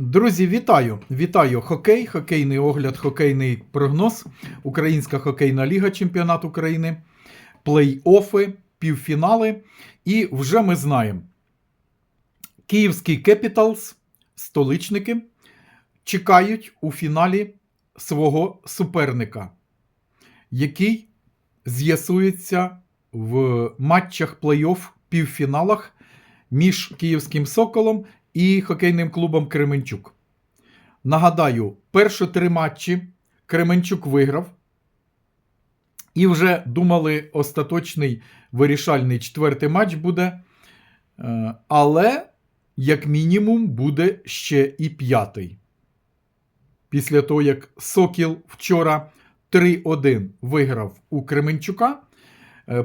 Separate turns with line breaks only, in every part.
Друзі, вітаю! Вітаю хокей, хокейний огляд, хокейний прогноз, Українська хокейна ліга Чемпіонат України, плей-офи, півфінали. І вже ми знаємо: Київський Кепіталс, столичники, чекають у фіналі свого суперника, який з'ясується в матчах плей-офф півфіналах між Київським Соколом і хокейним клубом Кременчук. Нагадаю, перші три матчі Кременчук виграв. І вже думали, остаточний вирішальний четвертий матч буде. Е, Але, як мінімум, буде ще і п'ятий. Після того, як Сокіл вчора 3-1 виграв у Кременчука,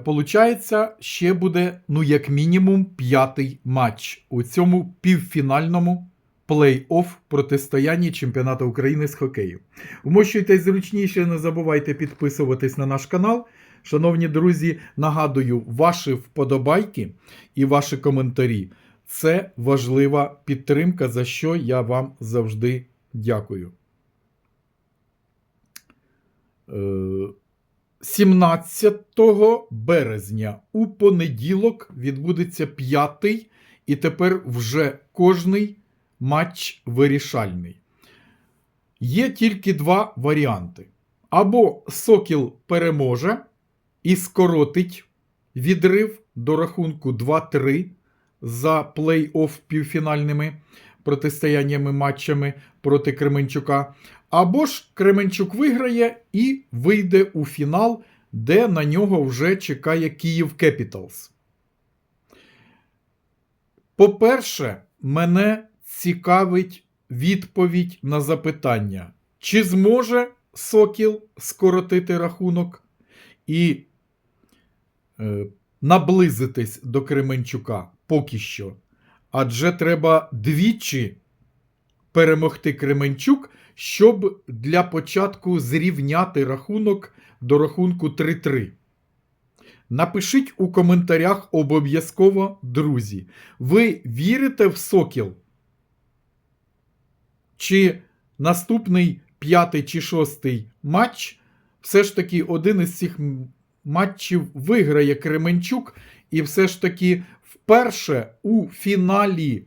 Получається, ще буде, ну, як мінімум, п'ятий матч у цьому півфінальному плей-офф протистоянні чемпіонату України з хокею. Вмощуйтесь зручніше, не забувайте підписуватись на наш канал. Шановні друзі, нагадую, ваші вподобайки і ваші коментарі це важлива підтримка, за що я вам завжди дякую. Е, 17 березня у понеділок відбудеться п'ятий, і тепер вже кожний матч вирішальний. Є тільки два варіанти. Або Сокіл переможе і скоротить відрив до рахунку 2-3 за плей-офф півфінальними протистояннями матчами проти Кременчука. Або ж Кременчук виграє і вийде у фінал, де на нього вже чекає Київ Кепіталс. По-перше, мене цікавить відповідь на запитання, чи зможе Сокіл скоротити рахунок і е, наблизитись до Кременчука поки що. Адже треба двічі перемогти Кременчук, щоб для початку зрівняти рахунок до рахунку 3-3. Напишіть у коментарях обов'язково, друзі. Ви вірите в Сокіл? Чи наступний п'ятий чи шостий матч все ж таки один із цих матчів виграє Кременчук, і все ж таки вперше у фіналі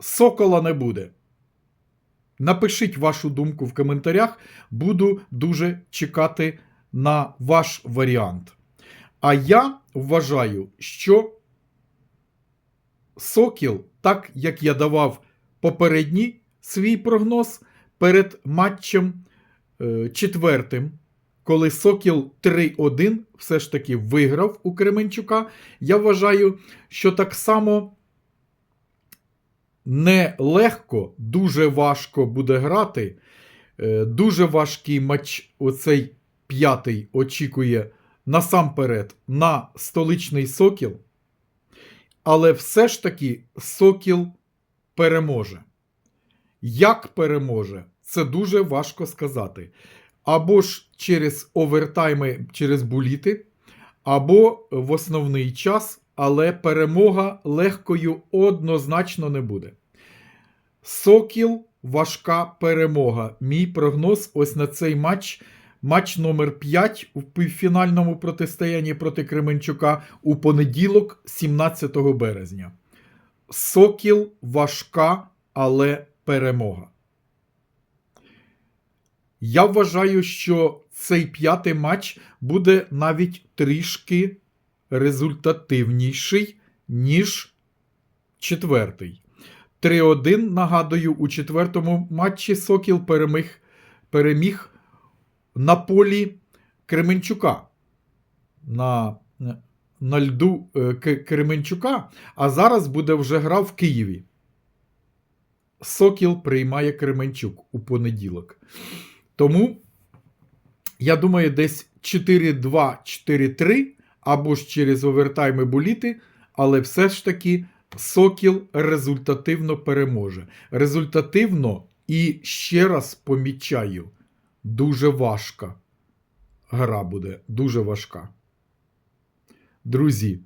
Сокола не буде? Напишіть вашу думку в коментарях, буду дуже чекати на ваш варіант. А я вважаю, що Сокіл, так як я давав попередній свій прогноз перед матчем е, четвертим, коли Сокіл 3-1 все ж таки виграв у Кременчука, я вважаю, що так само нелегко, дуже важко буде грати. Е, Дуже важкий матч, оцей п'ятий очікує насамперед на столичний Сокіл. Але все ж таки Сокіл переможе. Як переможе, це дуже важко сказати. Або ж через овертайми, через буліти, або в основний час, але перемога легкою однозначно не буде. Сокіл важка перемога. Мій прогноз ось на цей матч. Матч номер 5 у півфінальному протистоянні проти Кременчука у понеділок, 17 березня. Сокіл важка, але перемога. Я вважаю, що цей п'ятий матч буде навіть трішки результативніший, ніж четвертий. 3-1, нагадую, у четвертому матчі Сокіл переміг, переміг на полі Кременчука. На, на льду е, Кременчука, а зараз буде вже гра в Києві. Сокіл приймає Кременчук у понеділок. Тому, я думаю, десь 4-2-4-3 або ж через овертайми буліти, але все ж таки Сокіл результативно переможе. Результативно і ще раз помічаю, дуже важка гра буде, дуже важка. Друзі,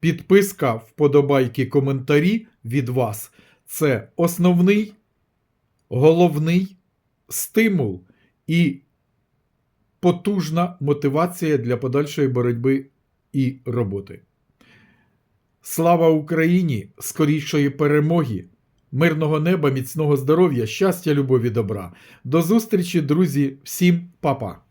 підписка, вподобайки, коментарі від вас це основний головний стимул і потужна мотивація для подальшої боротьби і роботи. Слава Україні! Скорішої перемоги! Мирного неба, міцного здоров'я, щастя, любові, добра. До зустрічі, друзі, всім па-па!